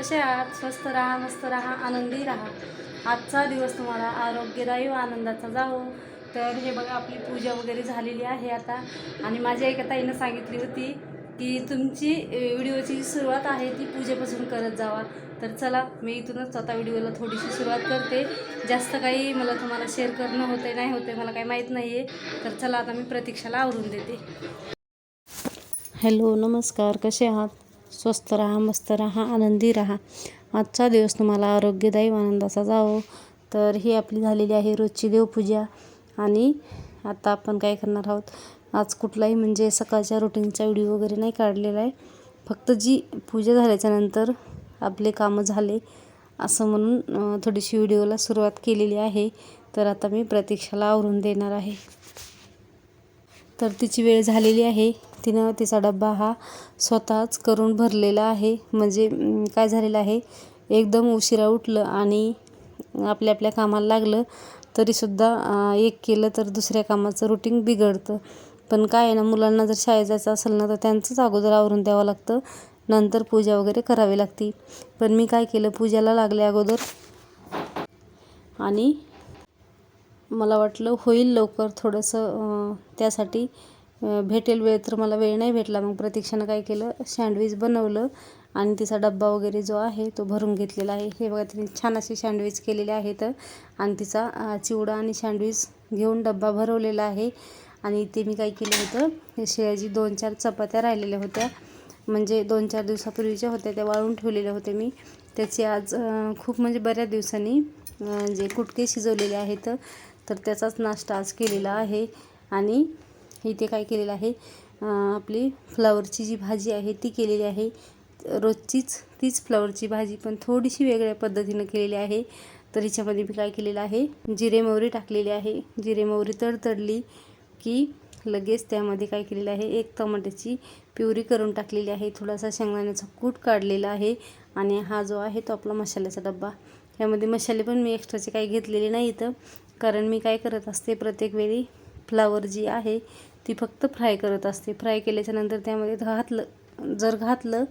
कसे आहात? स्वस्त राहा मस्त राहा आनंदी राहा. आजचा दिवस तुम्हाला आरोग्यदायी व आनंदाचा जावो. तर हे बघा आपली पूजा वगैरे झालेली आहे आता. आणि माझ्या एका ताईनं सांगितली होती की तुमची व्हिडिओची सुरुवात आहे ती पूजेपासून करत जावा. तर चला मी इथूनच आता व्हिडिओला थोडीशी सुरुवात करते. जास्त काही मला तुम्हाला शेअर करणं होते नाही होते मला काही माहीत नाही आहे तर चला आता मी प्रतीक्षाला आवरून देते. हॅलो नमस्कार. कसे आहात? स्वस्त राहा मस्त राहा आनंदी राहा. आजचा दिवस तुम्हाला आरोग्यदायी आनंदाचा जावो. तर ही आपली झालेली आहे रोजची देवपूजा. आणि आता आपण काय करणार आहोत? आज कुठलाही म्हणजे सकाळच्या रुटीनचा व्हिडिओ वगैरे नाही काढलेला आहे. फक्त जी पूजा झाल्याच्यानंतर आपले कामं झाले असं म्हणून थोडीशी व्हिडिओला सुरुवात केलेली आहे. तर आता मी प्रतीक्षाला आवरून देणार आहे. तर तिची वेळ झालेली आहे. तिनं तिचा डब्बा हा स्वतःच करून भरलेला आहे. म्हणजे काय झालेलं आहे? एकदम उशिरा उठलं आणि आपल्या आपल्या कामाला लागलं तरीसुद्धा एक केलं तर दुसऱ्या कामाचं रुटीन बिघडतं. पण काय आहे ना मुलांना जर शाळेत जायचं असेल ना तर त्यांचंच अगोदर आवरून द्यावं लागतं. नंतर पूजा वगैरे करावी लागती. पण मी काय केलं पूजाला लागले अगोदर. आणि मला वाटलं होईल लवकर थोडंसं त्यासाठी भेटेल वेळ तर मला वेळ नाही भेटला. मग प्रतीक्षानं काय केलं? सँडविच बनवलं आणि तिचा डब्बा वगैरे जो आहे तो भरून घेतलेला आहे. हे बघा तिने छान असे सँडविच केलेले आहेत आणि तिचा चिवडा आणि सँडविच घेऊन डब्बा भरवलेला आहे. आणि ते मी काय केलं होतं? हे शेळ्याची दोन चार चपात्या राहिलेल्या होत्या. म्हणजे दोन चार दिवसापूर्वीच्या होत्या त्या वाळून ठेवलेल्या होत्या मी. त्याचे आज खूप म्हणजे बऱ्याच दिवसांनी जे कुटके शिजवलेले आहेत तर त्याचाच नाश्ता आज केलेला आहे. आणि इथे काय केलेलं आहे? आपली फ्लावरची जी भाजी आहे ती केलेली आहे. रोजचीच तीच फ्लावरची भाजी पण थोडीशी वेगळ्या पद्धतीनं केलेली आहे. तर हिच्यामध्ये मी काय केलेलं आहे? जिरे मोहरी टाकलेली आहे. जिरे मोहरी तडतडली की लगेच त्यामध्ये काय केलेलं आहे? एक टमाट्याची प्युरी करून टाकलेली आहे. थोडासा शेंगदाण्याचा कूट काढलेला आहे आणि हा जो आहे तो आपला मसाल्याचा डब्बा. ह्यामध्ये मसाले पण मी एक्स्ट्राचे काही घेतलेले नाही इथं कारण मी काय करत असते प्रत्येक वेळी फ्लावर जी आहे ती फक्त फ्राय करत असते. फ्राय केल्याच्यानंतर त्यामध्ये घातलं जर घातलं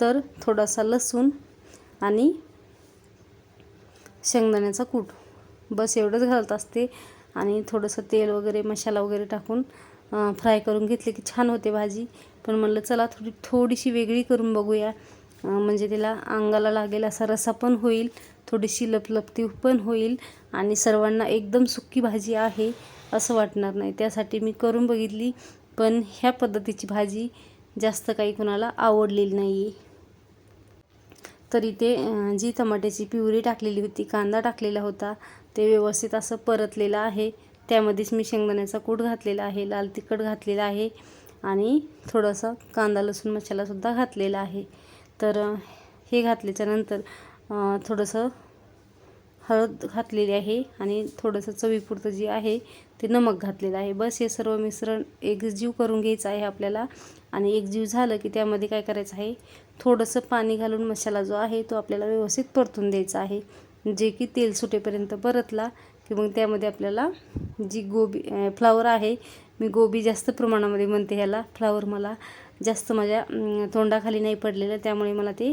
तर थोडासा लसूण आणि शेंगदाण्याचा कूट. बस एवढंच घालत असते. आणि थोडंसं तेल वगैरे मसाला वगैरे टाकून फ्राय करून घेतले की छान होते भाजी. पण म्हणलं चला थोडी थोडीशी वेगळी करून बघूया. म्हणजे तिला अंगाला लागेल असा रसा पण होईल. थोडीशी लपलपती पण होईल आणि सर्वांना एकदम सुक्की भाजी आहे असं वाटणार नाही. त्यासाठी मी करून बघितली पण ह्या पद्धतीची भाजी जास्त काही कुणाला आवडलेली नाही आहे तर इथे जी टमाट्याची प्युरी टाकलेली होती कांदा टाकलेला होता ते व्यवस्थित असं परतलेलं आहे. त्यामध्येच मी शेंगदाण्याचा कूट घातलेला आहे लाल तिखट घातलेला आहे आणि थोडासा कांदा लसूण मसालासुद्धा घातलेला आहे. तर हे घातल्याच्यानंतर थोडंसं हळद घातलेली आहे आणि थोडंसं चवीपुरतं जे आहे ते नमक घातलेलं आहे. बस हे सर्व मिश्रण एकजीव करून घ्यायचं आहे आपल्याला आणि एकजीव झालं की त्यामध्ये काय करायचं आहे? थोडंसं पाणी घालून मसाला जो आहे तो आपल्याला व्यवस्थित परतून द्यायचा आहे. जे की तेल सुटेपर्यंत परतला की मग त्यामध्ये आपल्याला जी गोबी फ्लावर आहे मी गोबी जास्त प्रमाणामध्ये म्हणते ह्याला. फ्लावर मला जास्त माझ्या तोंडाखाली नाही पडलेलं त्यामुळे मला ते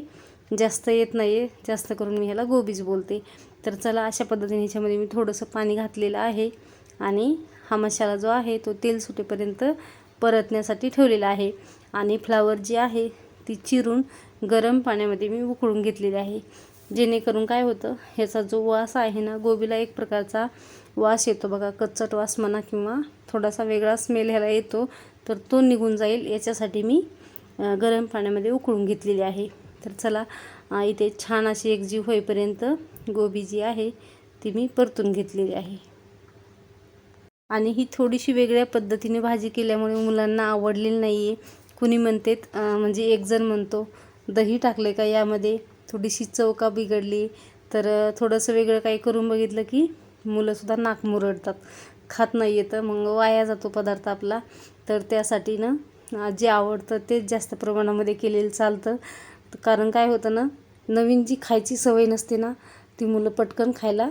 जास्त येत नाही आहे जास्त करून मी ह्याला गोबीच बोलते. तर चला अशा पद्धतीने ह्याच्यामध्ये मी थोडंसं पाणी घातलेलं आहे आणि हा मसाला जो आहे तो तेल सुटेपर्यंत परतण्यासाठी ठेवलेला आहे. आणि फ्लावर जी आहे ती चिरून गरम पाण्यामध्ये मी उकळून घेतलेली आहे. जेणेकरून काय होतं ह्याचा जो वास आहे ना गोबीला एक प्रकारचा वास येतो बघा कच्चट वास म्हणा किंवा थोडासा वेगळा स्मेल ह्याला येतो तर तो निघून जाईल. याच्यासाठी मी गरम पाण्यामध्ये उकळून घेतलेली आहे. तर चला इथे छान अशी एक जीव होईपर्यंत गोबी जी आहे ती मी परतून घेतलेली आहे. आणि ही थोडीशी वेगळ्या पद्धतीने भाजी केल्यामुळे मुलांना आवडलेली नाही आहे कुणी म्हणतेत म्हणजे एकजण म्हणतो दही टाकले का यामध्ये? थोडीशी चौका बिघडली? तर थोडंसं वेगळं काही करून बघितलं की मुलंसुद्धा नाक मुरडतात. खात नाही येतं मग वाया जातो पदार्थ आपला. तर त्यासाठी ना जे आवडतं तेच जास्त प्रमाणामध्ये केलेलं चालतं. कारण काय होतं ना नवीन जी खायची सवय नसते ना ती मुलं पटकन खायला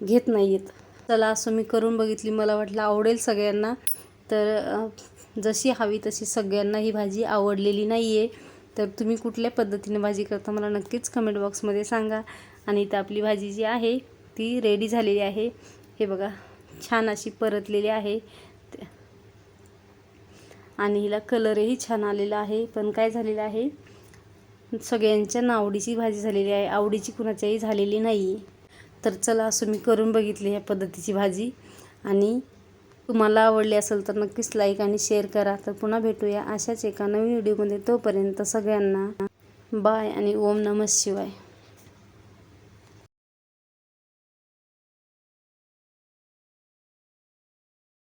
घेत नाही आहेत चला असं मी करून बघितली मला वाटलं आवडेल सगळ्यांना. तर जशी हवी तशी सगळ्यांना ही भाजी आवडलेली नाही आहे तर तुम्ही कुठल्या पद्धतीने भाजी करता मला नक्कीच कमेंट बॉक्समध्ये सांगा. आणि इथं आपली भाजी जी आहे ती रेडी झालेली आहे. हे बघा छान अशी परतलेली आहे. आणि हिला कलरही छान आलेला आहे. पण काय झालेलं आहे? सगळ्यांच्या नावडीची भाजी झालेली आहे. आवडीची कुणाच्याही झालेली नाही. तर चला असं मी करून बघितली ह्या पद्धतीची भाजी. आणि तुम्हाला आवडली असेल तर नक्कीच लाईक आणि शेअर करा. तर पुन्हा भेटूया अशाच एका नवीन व्हिडिओमध्ये तोपर्यंत सगळ्यांना बाय आणि ओम नमः शिवाय.